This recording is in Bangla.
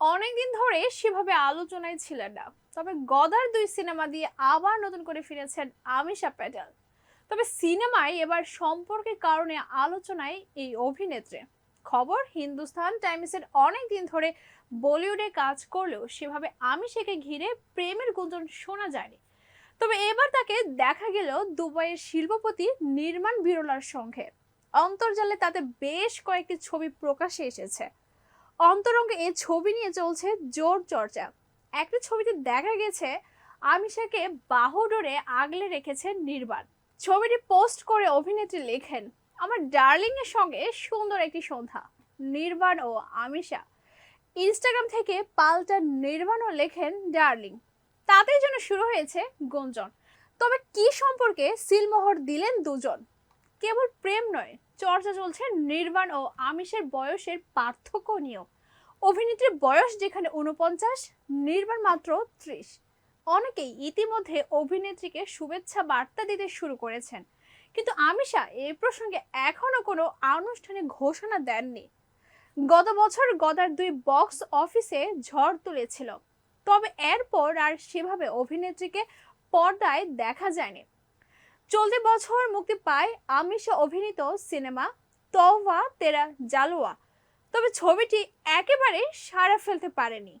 অনেকদিন ধরে সেভাবে আলোচনায় ছিলেন না। তবে গদার দুই সিনেমা দিয়ে আবার নতুন করে ফিরেছেন আমিষা প্যাটেল। তবে সিনেমায় এবার সম্পর্কের কারণে আলোচনায় এই অভিনেত্রী। খবর, হিন্দুস্তান টাইমসের অনেক দিন ধরে বলিউডে কাজ করলেও সেভাবে আমিষাকে ঘিরে প্রেমের গুঞ্জন শোনা যায়নি। তবে এবার তাকে দেখা গেল দুবাইয়ের শিল্পপতি নির্মাণ বিরলার সঙ্গে। অন্তর্জালে তাতে বেশ কয়েকটি ছবি প্রকাশে এসেছে। অন্তরঙ্গে এই ছবি নিয়ে চলছে জোর চর্চা। একটা ছবিতে দেখা গেছে, আমিষাকে বাহুডোরে আগলে রেখেছেন নির্বাণ। ছবিটি পোস্ট করে অভিনেত্রী লেখেন, আমার ডার্লিং এর সঙ্গে সুন্দর একটি সন্ধ্যা। নির্বাণ ও আমিষা ইনস্টাগ্রাম থেকে পাল্টা নির্বাণও লেখেন ডার্লিং। তাতেই জন্য শুরু হয়েছে গুঞ্জন। তবে কি সম্পর্কে সিলমোহর দিলেন দুজন? কেবল প্রেম নয় চর্চা চলছে নির্বাণ ও আমিষের বয়সের পার্থক্য নিয়েও। অভিনেত্রীর বয়স যেখানে উনপঞ্চাশ নির্বাণ মাত্র ত্রিশ। অনেকেই ইতিমধ্যে অভিনেত্রীকে শুভেচ্ছা বার্তা দিতে শুরু করেছেন। কিন্তু আমিষা এ প্রসঙ্গে এখনও কোনো আনুষ্ঠানিক ঘোষণা দেননি। গত বছর গদার দুই বক্স অফিসে ঝড় তুলেছিল। তবে এরপর আর সেভাবে অভিনেত্রীকে পর্দায় দেখা যায়নি। চলতি বছর মুক্তি পায় আমিষা অভিনীত সিনেমা তওবা তেরা জালোয়া। তবে ছবিটি একেবারে সারা ফেলতে পারেনি।